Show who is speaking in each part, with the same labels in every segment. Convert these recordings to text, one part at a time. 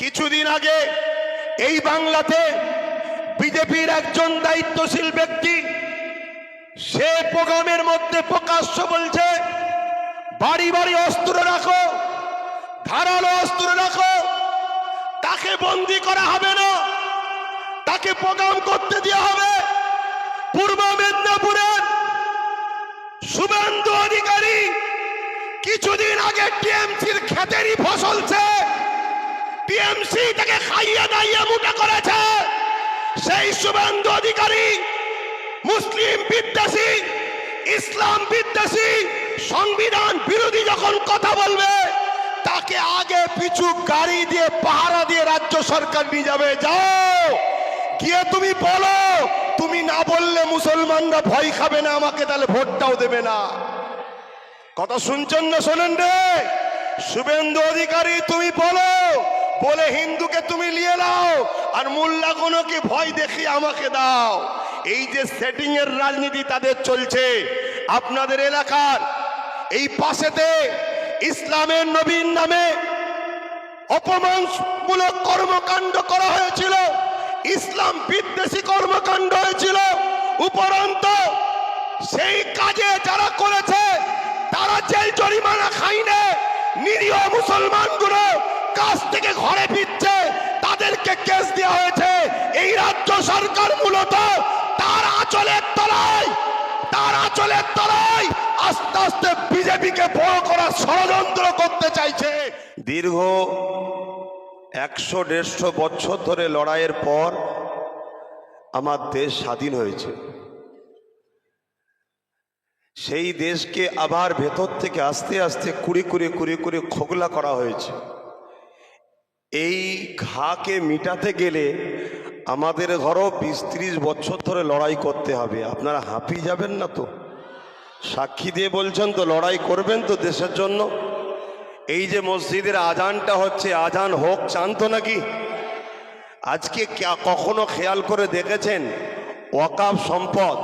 Speaker 1: কিছুদিন আগে এই বাংলাতে বিজেপির একজন দায়িত্বশীল ব্যক্তি, সে প্রোগ্রামের মধ্যে প্রকাশ্য বলছে, বাড়ি বাড়ি অস্ত্র রাখো, ধারালো অস্ত্র রাখো, তাকে বন্দি করা হবে না, তাকে প্রোগ্রাম করতে দেওয়া হবে। পূর্ব মেদিনীপুরের শুভেন্দু অধিকারী কিছুদিন আগে টিএমসির খেতেরই ফসলছে টিএমসি তাকে খাইয়ে দাইয়ে মোটা করেছে। সেই শুভেন্দু অধিকারী, মুসলিম বিদ্বেষী, ইসলাম বিদ্বেষী, সংবিধান বিরোধী যখন কথা বলবে, তাকে আগে পিছু গাড়ি দিয়ে, পাহারা দিয়ে রাজ্য সরকার নিয়ে যাবে। যাও, গিয়ে তুমি বলো, তুমি না বললে মুসলমানরা ভয় খাবে না, আমাকে তাহলে ভোটটাও দেবে না। কথা শুনছেন না শোনেন রে? শুভেন্দু অধিকারী, তুমি বলো বলে, হিন্দুকে তুমি নিয়ে নাও আর মোল্লাগুলোকে ভয় দেখি আমাকে দাও? এই যে সেটিং এর রাজনীতি তাদের চলছে, আপনাদের এলাকার এই পাশেতে ইসলামের নবীন নামে অপমানমূলক কর্মকাণ্ড করা হয়েছিল, ইসলাম বিদ্বেষী কর্মকাণ্ড হয়েছিল। উপরন্ত সেই কাজে যারা করেছে, তারা জেল জরিমানা খাইনে নিরীহ মুসলমানগুলো কাজ থেকে ঘরে ফিরছে, তাদেরকে কেস দেওয়া হয়েছে। এই রাজ্য সরকার মূলত তার আঁচলের তলায়, তার আঁচলের তলায় আস্তে আস্তে বিজেপিকে বড় করার ষড়যন্ত্র করতে চাইছে। দীর্ঘ একশো দেড়শো বছর ধরে লড়াইয়ের পর আমার দেশ স্বাধীন হয়েছে। সেই দেশকে আবার ভেতর থেকে আস্তে আস্তে কুড়ি কুড়ি কুড়ি কুড়ি খোগলা করা হয়েছে। এই ঘাকে মিটাতে গেলে আমাদের ঘরও বিশ ত্রিশ বছর ধরে লড়াই করতে হবে। আপনারা হাঁপিয়ে যাবেন না তো? সাক্ষী দিয়ে বলছেন তো লড়াই করবেন তো দেশের জন্য। এই যে মসজিদের আজানটা হচ্ছে, আজান হোক, চান তো নাকি? আজকে কখনো খেয়াল করে দেখেছেন? ওয়াকাব সম্পদ।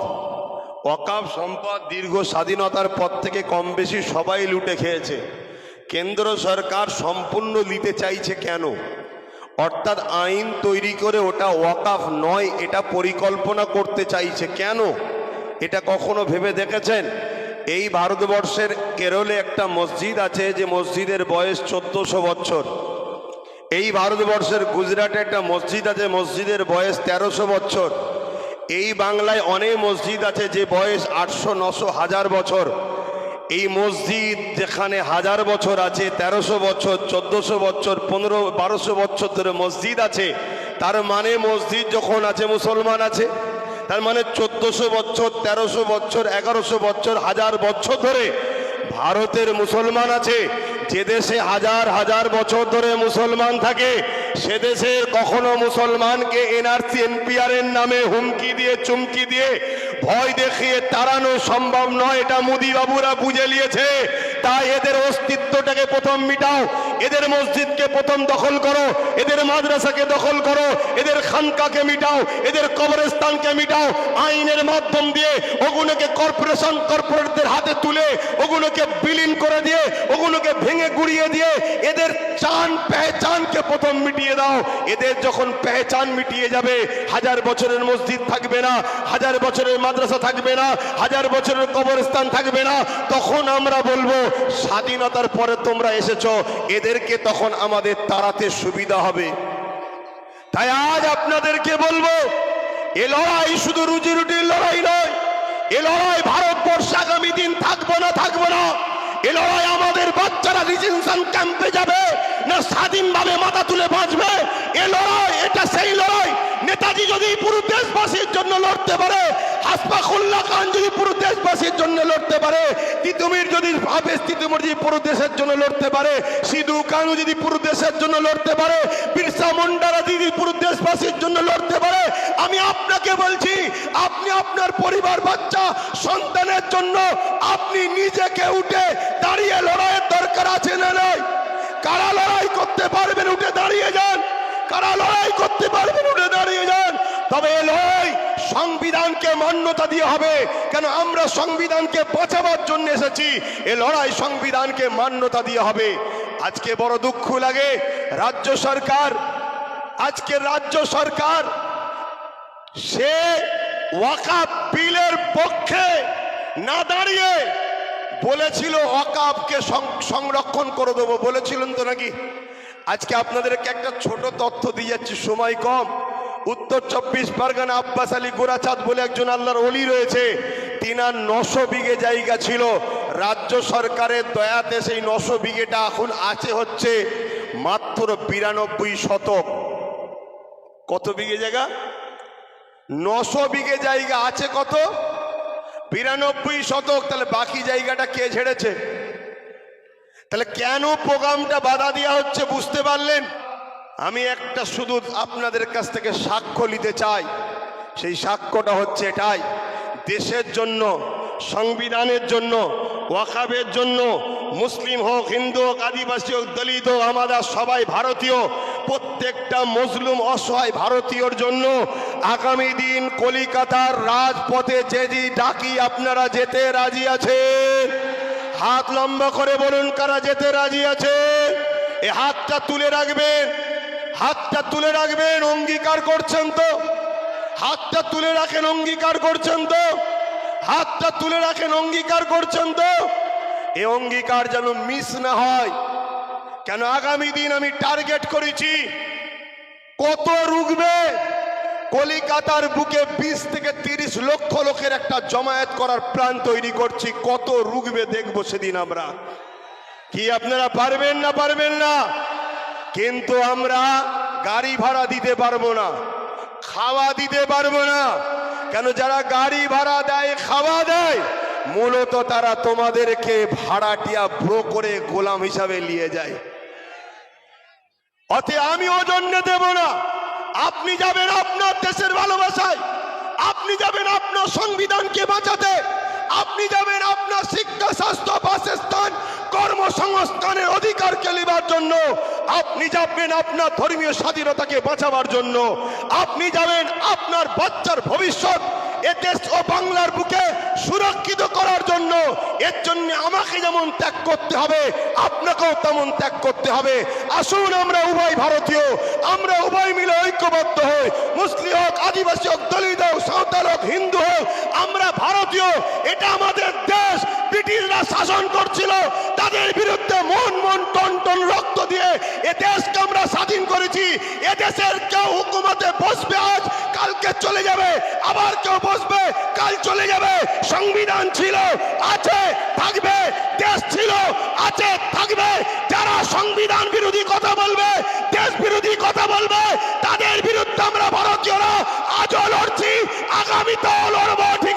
Speaker 1: ওয়াকাব সম্পদ দীর্ঘ স্বাধীনতার পর থেকে কম বেশি সবাই লুটে খেয়েছে। কেন্দ্র সরকার সম্পূর্ণ নিতে চাইছে কেন? অর্থাৎ আইন তৈরি করে ওটা ওয়াকাফ নয়, এটা পরিকল্পনা করতে চাইছে কেন? এটা কখনো ভেবে দেখেছেন? এই ভারতবর্ষের কেরলে একটা মসজিদ আছে যে মসজিদের বয়স চোদ্দশো বছর। এই ভারতবর্ষের গুজরাটে একটা মসজিদ আছে, মসজিদের বয়স তেরোশো বছর। এই বাংলায় অনেক মসজিদ আছে যে বয়স আটশো নশো হাজার বছর। এই মসজিদ যেখানে হাজার বছর আছে, তেরোশো বছর, চোদ্দশো বছর, পনেরো, বারোশো বছর ধরে মসজিদ আছে, তার মানে মসজিদ যখন আছে, মুসলমান আছে, তার মানে চোদ্দশো বছর, তেরোশো বছর, এগারোশো বছর, হাজার বছর ধরে ভারতের মুসলমান আছে, যে দেশে হাজার হাজার বছর ধরে মুসলমান থাকে সে দেশের কখনো মুসলমানকে এনআরসি এনপিআর এর নামে হুমকি দিয়ে, চুমকি দিয়ে ভয় দেখিয়ে তাড়ানো সম্ভব নয়। এটা মোদি বাবুরা বুঝে নিয়েছে। তাই এদের অস্তিত্বটাকে প্রথম মিটাও। এদের মসজিদকে প্রথম দখল করো। এদের মাদ্রাসাকে দখল করো। এদের খানকাকে মিটাও। এদের কবরস্থানকে মিটাও। আইনের মাধ্যম দিয়ে ওগুলোকে কর্পোরেশন, কর্পোরেটদের হাতে তুলে ওগুলোকে বিলীন করে দিয়ে, ওগুলোকে ভেঙে গুড়িয়ে দিয়ে এদের চান পেহচানকে প্রথম মিটিয়ে দাও, এদের যখন পেহচান মিটিয়ে যাবে, হাজার বছরের মসজিদ থাকবে না, হাজার বছরের মাদ্রাসা থাকবে না, হাজার বছরের কবরস্থান থাকবে না, তখন আমরা বলব, স্বাধীনতার পরে তোমরা এসেছ, এদেরকে তখন আমাদের তাড়াতে সুবিধা হবে। তাই আজ আপনাদেরকে বলব, এ লড়াই শুধু রুজি রুটির লড়াই নয়, এ লড়াই ভারতবর্ষ আগামী দিন থাকব না থাকব না। এ লড়াই আমাদের বাচ্চারা রিজেনশন ক্যাম্পে যাবে, না স্বাধীনভাবে মাথা তুলে বাঁচবে? এ লড়াই, এটা সেই লড়াই। নেতাজি যদি পুরো দেশবাসীর জন্য লড়তে পারে দেশবাসীর জন্য লড়তে পারে যদি দেশের জন্য লড়তে পারে, সিধু কানু যদি দেশের জন্য লড়তে পুরো দেশবাসীর জন্য লড়তে পারে, আমি আপনাকে বলছি, আপনি আপনার পরিবার বাচ্চা সন্তানের জন্য আপনি নিজেকে উঠে দাঁড়িয়ে লড়াইয়ের দরকার আছে না নয় কারা লড়াই করতে পারবেন উঠে দাঁড়িয়ে যান? কারা লড়াই করতে পারবেন উঠে দাঁড়িয়ে যান? তবে লড়াই সংবিধানকে মান্যতা দিয়ে হবে। কেন আমরা সংবিধানকে বাঁচাবার জন্য এসেছি? এ লড়াই সংবিধানকে মান্যতা দিয়ে হবে। আজকে বড় দুঃখ লাগে। রাজ্য সরকার, আজকে রাজ্য সরকার, সে ওয়াকাব বিলের পক্ষে না দাঁড়িয়ে বলেছিল, ওয়াকাবকে সংরক্ষণ করে দেবো। বলেছিলেন তো নাকি? আজকে আপনাদেরকে একটা ছোট তথ্য দিয়ে যাচ্ছি, সময় কম। উত্তর চব্বিশ পরগনা আব্বাস আলী গোরাচাঁদ বলে একজন আল্লাহর অলি রয়েছে। তিনার নশো বিঘে জায়গা ছিল। রাজ্য সরকারের দয়াতে সেই নশো বিঘেটা এখন আছে হচ্ছে মাত্র বিরানব্বই শতক। কত বিঘে জায়গা? নশো বিঘে জায়গা আছে কত? বিরানব্বই শতক। তাহলে বাকি জায়গাটা কে ঝেড়েছে? তাহলে কেন প্রোগ্রামটা বাধা দেওয়া হচ্ছে বুঝতে পারলেন? আমি একটা শুধু আপনাদের কাছ থেকে সাক্ষ্য নিতে চাই। সেই সাক্ষ্যটা হচ্ছে এটাই। দেশের জন্য, সংবিধানের জন্য, ওয়াকাবের জন্য, মুসলিম হোক, হিন্দু হোক, আদিবাসী হোক, দলিত হোক আমাদের সবাই ভারতীয়, প্রত্যেকটা মজলুম অসহায় ভারতীয়র জন্য আগামী দিন কলিকাতার রাজপথে যেদি ডাকি, আপনারা যেতে রাজি আছে হাত লম্বা করে বলুন, কারা যেতে রাজি আছে এ হাতটা তুলে রাখবেন। হাতটা তুলে রাখবেন, অঙ্গীকার করছেন তো? হাতটা তুলে রাখেন, অঙ্গীকার করছেন তো? হাতটা তুলে রাখেন, অঙ্গীকার করছেন তো? এ অঙ্গীকার যেন মিস না হয়। কেন আগামী দিন আমি টার্গেট করেছি, কত রুগবে কলিকাতার বুকে বিশ থেকে তিরিশ লক্ষ লোকের একটা জমায়েত করার প্ল্যান তৈরি করছি, কত রুগবে দেখব সেদিন আমরা। কি আপনারা পারবেন না পারবেন না? কিন্তু আমরা গাড়ি ভাড়া দিতে পারব না, খাওয়া দিতে পারব না। কেন যারা গাড়ি ভাড়া দেয়, খাওয়া দেয়, মূলত তারা তোমাদেরকে ভাড়াটিয়া ব্রো করে গোলাম হিসাবে নিয়ে যায়। অতে আমি ওজন্য দেব না। আপনি যাবেন আপনার দেশের ভালোবাসায়, আপনি যাবেন আপনার সংবিধানকে বাঁচাতে। কর্মসংস্থানের অধিকারকে নেবার জন্য, আপনি যাবেন আপনার ধর্মীয় স্বাধীনতাকে বাঁচাবার জন্য। আপনি যাবেন আপনার বাচ্চার ভবিষ্যৎ দেশ ও বাংলার বুকে সুরক্ষিত করার জন্য। এর জন্য আমাকে যেমন ত্যাগ করতে হবে, আপনাকেও তেমন ত্যাগ করতে হবে। আসুন আমরা উভয় ভারতীয়, আমরা উভয় মিলে ঐক্যবদ্ধ হই। মুসলিম হোক, আদিবাসী হোক, দলিত হোক, সাঁওতাল হোক, হিন্দু হোক, আমরা ভারতীয়, এটা আমাদের ব্রিটিশরা শাসন করছিল, তাদের বিরুদ্ধে মন মন টন টন রক্ত দিয়ে এ দেশকে আমরা স্বাধীন করেছি। এ দেশের কেউ হুকুমতে বসবে আজ, কালকে চলে যাবে, আবার কেউ বসবে, কাল চলে যাবে। সংবিধান ছিল, আছে, থাকবে, দেশ ছিল, আছে, থাকবে। যারা সংবিধান বিরোধী কথা বলবে, দেশ বিরোধী কথা বলবে, তাদের বিরুদ্ধে আমরা ভারতীয়রা আজও লড়ছি, আগামীতেও লড়বো, ঠিক